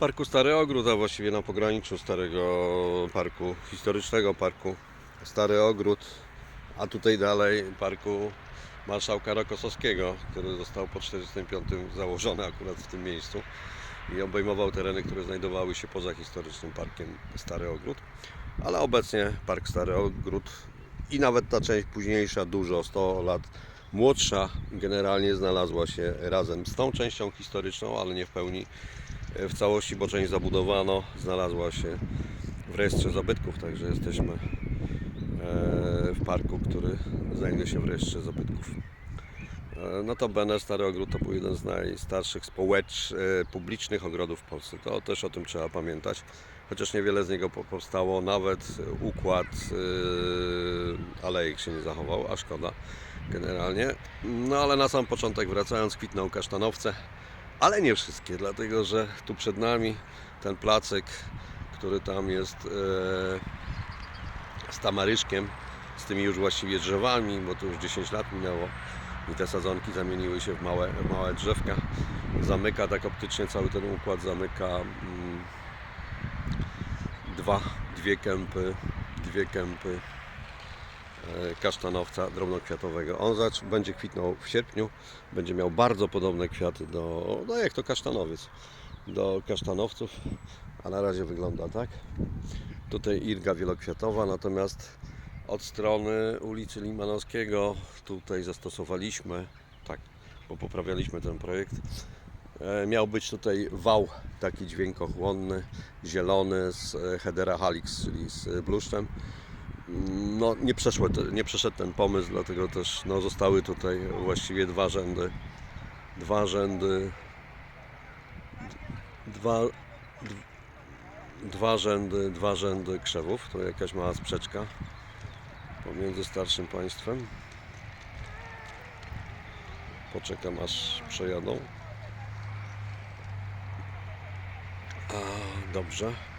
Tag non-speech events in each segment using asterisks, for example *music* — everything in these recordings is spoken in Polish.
parku Stary Ogród, a właściwie na pograniczu Starego Parku, historycznego parku Stary Ogród, a tutaj dalej parku Marszałka Rokosowskiego, który został po 1945 założony akurat w tym miejscu i obejmował tereny, które znajdowały się poza historycznym parkiem Stary Ogród, ale obecnie park Stary Ogród i nawet ta część późniejsza, dużo 100 lat młodsza, generalnie znalazła się razem z tą częścią historyczną, ale nie w pełni w całości, bo część zabudowano, znalazła się w rejestrze zabytków, także jesteśmy e, w parku, który znajduje się w rejestrze zabytków. E, Notabene Stary Ogród to był jeden z najstarszych społecz, e, publicznych ogrodów w Polsce. To też o tym trzeba pamiętać. Chociaż niewiele z niego po- powstało, nawet układ e, alejek się nie zachował, a szkoda generalnie. No ale na sam początek wracając, kwitną kasztanowce, ale nie wszystkie, dlatego że tu przed nami ten placyk, który tam jest e, z tamaryszkiem, z tymi już właściwie drzewami, bo to już 10 lat minęło i te sadzonki zamieniły się w małe, w małe drzewka. Zamyka tak optycznie cały ten układ, zamyka mm, dwa, dwie kępy, dwie kępy kasztanowca drobnokwiatowego. On zacz, będzie kwitnął w sierpniu, będzie miał bardzo podobne kwiaty do, no jak to kasztanowiec, do kasztanowców, a na razie wygląda tak. Tutaj irga wielokwiatowa, natomiast od strony ulicy Limanowskiego tutaj zastosowaliśmy, tak, bo poprawialiśmy ten projekt, e, miał być tutaj wał taki dźwiękochłonny, zielony z e, Hedera Halix, czyli z e, bluszczem. No, nie, przeszły, te- nie przeszedł ten pomysł, dlatego też no, zostały tutaj właściwie dwa rzędy, dwa rzędy, dwa, dwa rzędy, dwa rzędy krzewów. To jakaś mała sprzeczka pomiędzy starszym państwem. Poczekam aż przejadą. A, dobrze.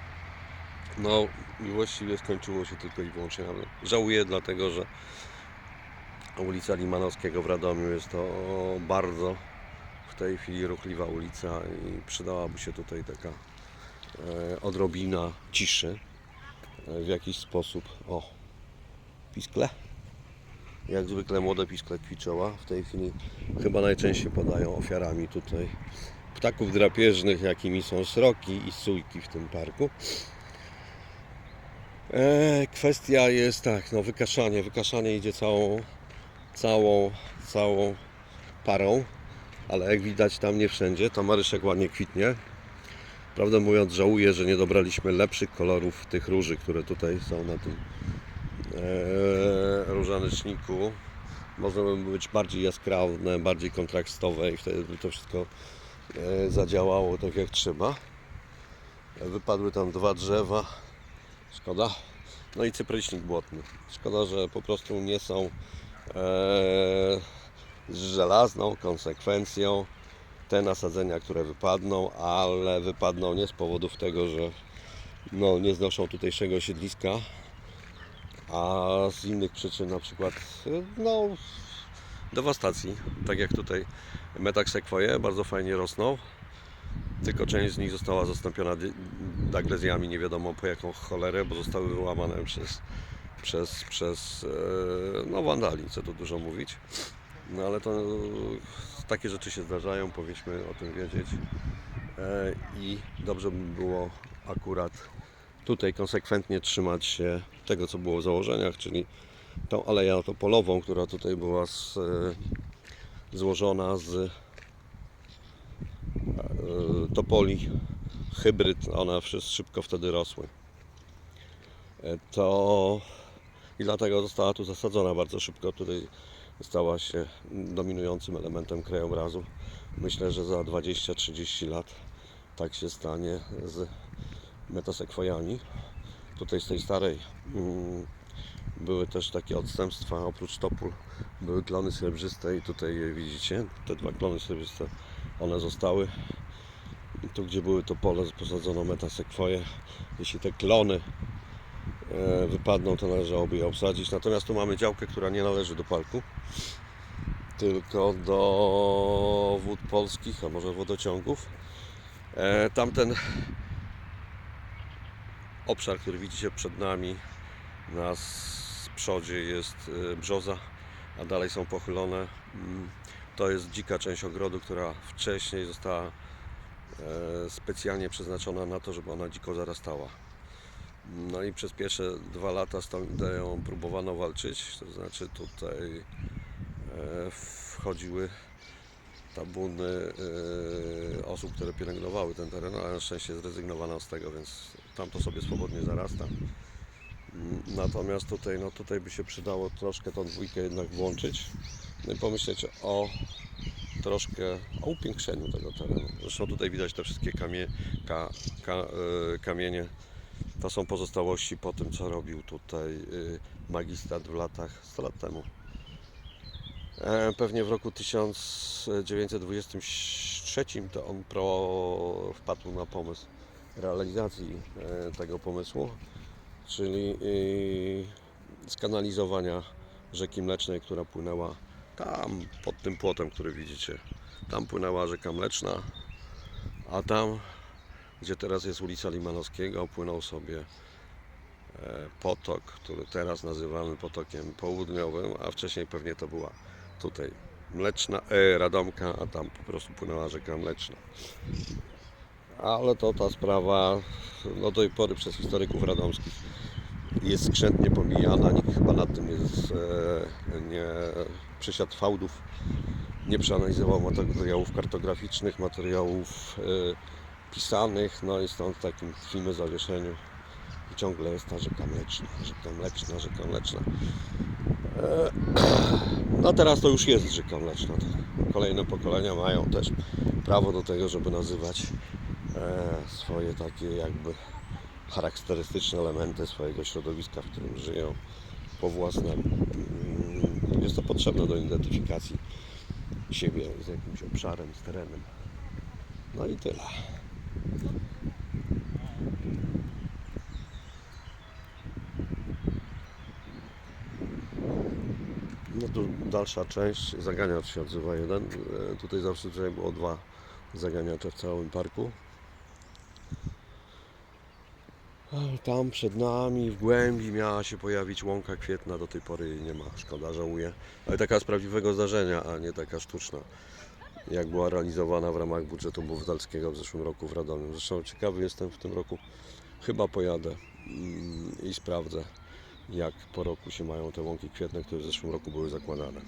No i właściwie skończyło się tylko i wyłącznie tym. Żałuję dlatego, że ulica Limanowskiego w Radomiu jest to bardzo w tej chwili ruchliwa ulica i przydałaby się tutaj taka e, odrobina ciszy e, w jakiś sposób. O, piskle. Jak zwykle młode piskle kwiczoła. W tej chwili chyba najczęściej podają ofiarami tutaj ptaków drapieżnych, jakimi są sroki i sójki w tym parku. E, kwestia jest tak, no wykaszanie. Wykaszanie idzie całą, całą, całą parą, ale jak widać tam nie wszędzie. Tamaryszek ładnie kwitnie. Prawdę mówiąc, żałuję, że nie dobraliśmy lepszych kolorów tych róży, które tutaj są na tym e, różaneczniku. Można by być bardziej jaskrawe, bardziej kontrastowe i wtedy by to wszystko e, zadziałało tak jak trzeba. Wypadły tam dwa drzewa. Szkoda. No i cypryśnik błotny. Szkoda, że po prostu nie są e, z żelazną konsekwencją te nasadzenia, które wypadną, ale wypadną nie z powodów tego, że no, nie znoszą tutejszego siedliska, a z innych przyczyn, na przykład no, dewastacji, tak jak tutaj metaxequoie bardzo fajnie rosną, tylko część z nich została zastąpiona daglezjami, nie wiadomo po jaką cholerę, bo zostały wyłamane przez, przez, przez e, no, wandali, co tu dużo mówić. No ale to e, takie rzeczy się zdarzają, powinniśmy o tym wiedzieć e, i dobrze by było akurat tutaj konsekwentnie trzymać się tego, co było w założeniach, czyli tą aleję topolową, która tutaj była z, złożona z topoli hybryd, one wszystko szybko wtedy rosły. E, To i dlatego została tu zasadzona bardzo szybko. Tutaj stała się dominującym elementem krajobrazu. Myślę, że za 20-30 lat tak się stanie z metasekwojami. Tutaj z tej starej mm, były też takie odstępstwa, oprócz topól były klony srebrzyste i tutaj widzicie, te dwa klony srebrzyste, one zostały. Tu gdzie były to pole posadzono metasekwoje. Jeśli te klony e, wypadną, to należałoby je obsadzić. Natomiast tu mamy działkę, która nie należy do parku, tylko do wód polskich, a może wodociągów. E, tamten obszar, który widzicie przed nami, na przodzie jest e, brzoza, a dalej są pochylone. Mm, To jest dzika część ogrodu, która wcześniej została specjalnie przeznaczona na to, żeby ona dziko zarastała. No i przez pierwsze dwa lata z tą ideą próbowano walczyć, to znaczy tutaj e, wchodziły tabuny e, osób, które pielęgnowały ten teren, ale na szczęście zrezygnowano z tego, więc tam to sobie swobodnie zarasta. Natomiast tutaj, no tutaj by się przydało troszkę tą dwójkę jednak włączyć no i pomyśleć o troszkę o upiększeniu tego terenu. Zresztą tutaj widać te wszystkie kamie, ka, ka, e, kamienie. To są pozostałości po tym, co robił tutaj y, magistrat w latach 100 lat temu. E, Pewnie w roku 1923 to on pro, wpadł na pomysł realizacji e, tego pomysłu, czyli y, skanalizowania rzeki Mlecznej, która płynęła tam pod tym płotem, który widzicie. Tam płynęła rzeka Mleczna, a tam, gdzie teraz jest ulica Limanowskiego, płynął sobie e, potok, który teraz nazywamy potokiem południowym, a wcześniej pewnie to była tutaj Mleczna, e, Radomka, a tam po prostu płynęła rzeka Mleczna. Ale to ta sprawa no do tej pory przez historyków radomskich jest skrzętnie pomijana. Nikt chyba nad tym z- e, nie przesiadł fałdów, nie przeanalizował materiałów kartograficznych, materiałów e, pisanych, no i stąd w takim filmie zawieszeniu i ciągle jest ta rzeka mleczna, rzeka mleczna, rzeka mleczna. E, *clears throat* No teraz to już jest rzeka mleczna. Kolejne pokolenia mają też prawo do tego, żeby nazywać e, swoje takie jakby charakterystyczne elementy swojego środowiska, w którym żyją po własne. Jest to potrzebne do identyfikacji siebie z jakimś obszarem, z terenem. No i tyle. No tu dalsza część, zaganiacz się odzywa jeden. E, Tutaj zawsze tutaj było dwa zaganiacze w całym parku. Ale Tam przed nami w głębi miała się pojawić łąka kwietna, do tej pory jej nie ma, szkoda, żałuję. Ale taka z prawdziwego zdarzenia, a nie taka sztuczna, jak była realizowana w ramach budżetu obywatelskiego w zeszłym roku w Radomiu. Zresztą ciekawy jestem w tym roku, chyba pojadę i sprawdzę, jak po roku się mają te łąki kwietne, które w zeszłym roku były zakładane.